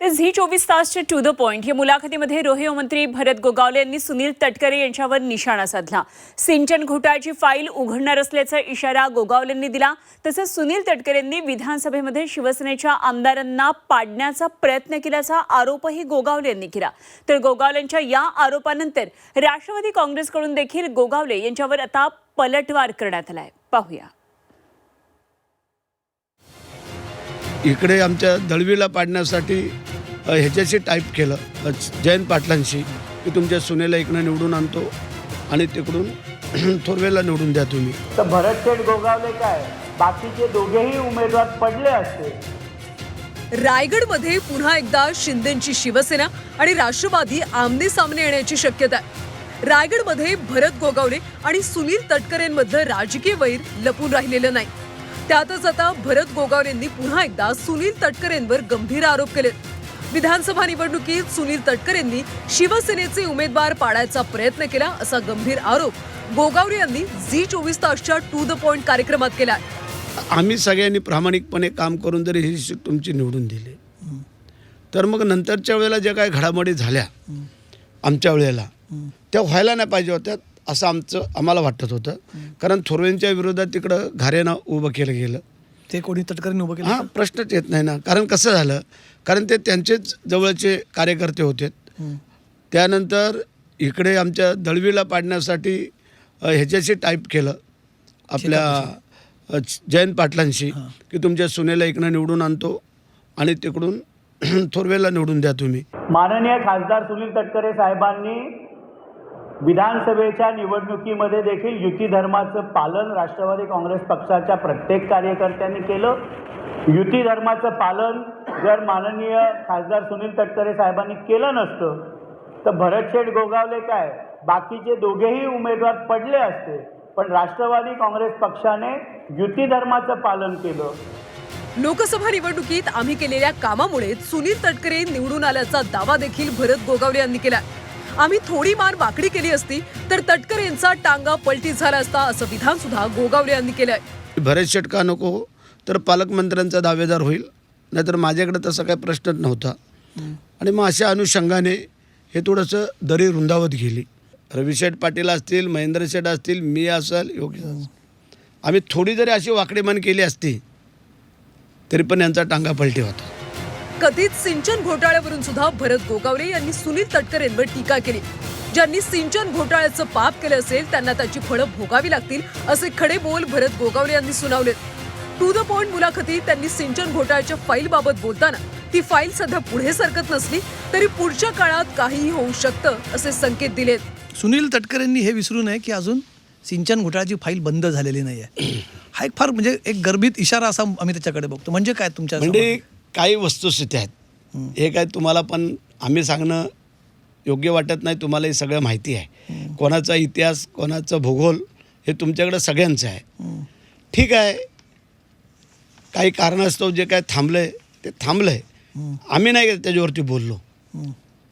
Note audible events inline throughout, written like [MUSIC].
ते झी चोवीस तासचे to the point या मुलाखतीमध्ये रोहिओ मंत्री भरत गोगावले यांनी सुनील तटकरे यांच्यावर निशाणा साधला. सिंचन घोटाळ्याची फाईल उघडणार असल्याचा इशारा गोगावलेंनी दिला. तसंच सुनील तटकरेंनी विधानसभेमध्ये शिवसेनेच्या आमदारांना पाडण्याचा प्रयत्न केल्याचा आरोपही गोगावले यांनी केला. तर गोगावलेंच्या या आरोपानंतर राष्ट्रवादी काँग्रेसकडून देखील गोगावले यांच्यावर आता पलटवार करण्यात आलाय. पाहूया. इकडे आमच्या दळवीला पाडण्यासाठी ह्याच्याशी टाईप केलं. जयंत पाटलांशी की तुमच्या सुनेला इकडं निवडून आणतो आणि तिकडून [CLEARS THROAT] थोरवेला निवडून द्या तुम्ही. तर भरतशेठ गोगावले काय? बाकीचे दोघेही उमेदवार पडले असते. रायगडमध्ये पुन्हा एकदा शिंदेची शिवसेना आणि राष्ट्रवादी आमने सामने येण्याची शक्यता आहे. रायगडमध्ये भरत गोगावले आणि सुनील तटकरेंमधलं राजकीय वैर लपून राहिलेलं नाही. त्यातच आता भरत गोगावलेंनी पुन्हा एकदा सुनील तटकरेंवर गंभीर आरोप केलेत. विधानसभा निवडणुकीत सुनील तटकरेंनी शिवसेनेचे उमेदवार पाडायचा प्रयत्न केला असा गंभीर आरोप गोगावले यांनी झी चोवीस तासच्या टू द पॉइंट कार्यक्रमात केला आम्ही सगळ्यांनी प्रामाणिकपणे काम करून जरी ही सीट तुमची निवडून दिली तर मग नंतरच्या वेळेला ज्या काही घडामोडी झाल्या आमच्या वेळेला त्या व्हायला नाही पाहिजे होत्या असं आमचं आम्हाला वाटत होतं. कारण थोरवेंच्या विरोधात तिकडं घारेनं उभं केलं गेलं. ते कोणी तटकरीने उभं केलं हां प्रश्नच येत नाही ना. कारण कसं झालं कारण ते त्यांचेच जवळचे कार्यकर्ते होते. त्यानंतर इकडे आमच्या दळवीला पाडण्यासाठी ह्याच्याशी टाईप केलं. आपल्या जयंत पाटलांशी की तुमच्या सुनेला इकडं निवडून आणतो आणि तिकडून [CLEARS THROAT] थोरवेला निवडून द्या तुम्ही. माननीय खासदार सुनील तटकरे साहेबांनी विधानसभेच्या निवडणुकीमध्ये देखील युती धर्माचं पालन राष्ट्रवादी काँग्रेस पक्षाच्या प्रत्येक कार्यकर्त्यांनी केलं. युती धर्माचं पालन जर माननीय खासदार सुनील तटकरे साहेबांनी केलं नसतं तर भरतशेठ गोगावले काय? बाकीचे दोघेही उमेदवार पडले असते पण राष्ट्रवादी काँग्रेस पक्षाने युती धर्माचं पालन केलं. लोकसभा निवडणुकीत आम्ही केलेल्या कामामुळे सुनील तटकरे निवडून आल्याचा दावा देखील भरत गोगावले यांनी केला आम्ही थोडी मार वाकडी केली असती तर तटकरेंचा टांगा पलटी झाला असता असं विधान सुद्धा गोगावले यांनी केलंय. भरत शेट का नको? तर पालकमंत्र्यांचा दावेदार होईल. नाहीतर माझ्याकडे तसा काही प्रश्नच नव्हता. आणि मग अशा अनुषंगाने हे थोडंसं दरी रुंदावत गेली. रविशेठ पाटील असतील महेंद्र शेठ असतील मी असेल योगी आम्ही थोडी जरी अशी वाकडेमान केली असती तरी पण यांचा टांगा पलटी होता. कथित सिंचन घोटाळ्यावरून सुद्धा भरत गोगावले यांनी सुनील तटकरेंवर टीका केली. ज्यांनी सिंचन घोटाळ्याचं पाप केलं असेल त्यांना त्याची फळं भोगावी लागतील असे खडे बोल भरत गोगावले यांनी सुनावलेत. टू द पॉइंट मुलाखतीत त्यांनी सिंचन घोटाळ्याच्या फाईल बाबत बोलताना ती फाईल सध्या पुढे सरकत नसली तरी पुढच्या काळात काहीही होऊ शकतं असे संकेत दिलेत. सुनील तटकरेंनी हे विसरू नये की अजून सिंचन घोटाळ्याची फाईल बंद झालेली नाही आहे हा एक फार म्हणजे एक गर्भित इशारा असा आम्ही त्याच्याकडे बघतो. म्हणजे काय तुमच्या म्हणजे काही वस्तुस्थिती आहेत. हे काय तुम्हाला पण आम्ही सांगणं योग्य वाटत नाही. तुम्हाला हे सगळं माहिती आहे. कोणाचा इतिहास कोणाचा भूगोल हे तुमच्याकडे सगळ्यांचं आहे. ठीक आहे. काही कारणास्तव जे काय थांबलं आहे ते थांबलं आहे आम्ही नाही त्याच्यावरती बोललो.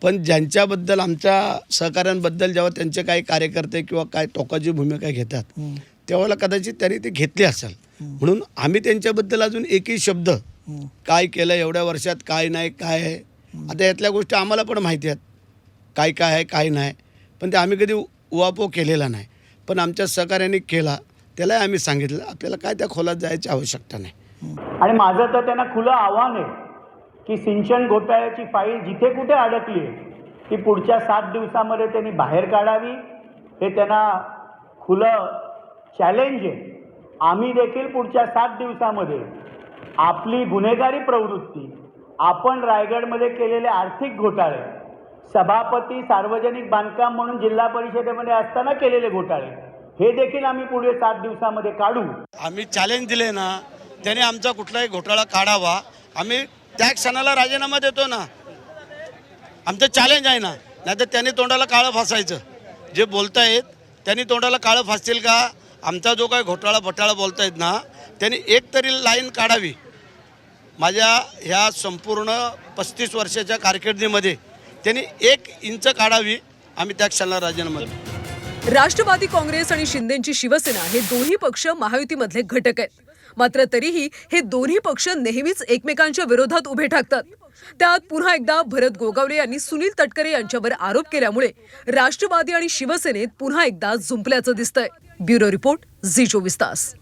पण ज्यांच्याबद्दल आमच्या सहकाऱ्यांबद्दल जेव्हा त्यांचे काही कार्यकर्ते किंवा काय टोकाची भूमिका घेतात तेव्हा कदाचित त्यांनी ते घेतली असेल. म्हणून आम्ही त्यांच्याबद्दल अजून एकही शब्द काय केलं एवढ्या वर्षात काय नाही काय आहे? आता यातल्या गोष्टी आम्हाला पण माहिती आहेत. काय काय आहे काय नाही. पण ते आम्ही कधी उवापो केलेला नाही. पण आमच्या सहकार्याने केला त्यालाही आम्ही सांगितलं आपल्याला काय त्या खोलात जायची आवश्यकता नाही. आणि माझं तर त्यांना खुलं आव्हान आहे की सिंचन घोटाळ्याची फाईल जिथे कुठे अडकली आहे ती पुढच्या सात दिवसामध्ये त्यांनी बाहेर काढावी. हे त्यांना खुलं चॅलेंज आहे. आम्ही देखील पुढच्या सात दिवसामध्ये आपली गुन्हेगारी प्रवृत्ती आपण रायगडमध्ये केलेले आर्थिक घोटाळे सभापती सार्वजनिक बांधकाम म्हणून जिल्हा परिषदेमध्ये असताना केलेले घोटाळे हे देखील आम्ही पुढे सात दिवसामध्ये काढू. आम्ही चॅलेंज दिले ना त्याने आमचा कुठलाही घोटाळा काढावा. आम्ही त्या क्षणाला राजीनामा देतो ना. आमचं चॅलेंज आहे ना. नाही तर त्यांनी तोंडाला काळं फासायचं. जे बोलतायत त्यांनी तोंडाला काळं फासतील का? आमचा जो काही घोटाळा भटाळा बोलतायत ना त्यांनी एक तरी लाईन काढावी. माझ्या ह्या संपूर्ण पस्तीस वर्षाच्या कारकिर्दीमध्ये त्यांनी एक इंच काढावी. आम्ही त्या क्षणाला राजीनामा देतो. राष्ट्रवादी काँग्रेस आणि शिंदेची शिवसेना हे दोन्ही पक्ष महायुतीमधले घटक आहेत. मात्र तरीही हे दोन्ही पक्ष नेहमीच एकमेकांच्या विरोधात उभे ठाकतात. त्यात पुन्हा एकदा भरत गोगावले यांनी सुनील तटकरे यांच्यावर आरोप केल्यामुळे राष्ट्रवादी आणि शिवसेनेत पुन्हा एकदा झुंपल्याचं दिसतंय. ब्युरो रिपोर्ट झी चोवीस तास.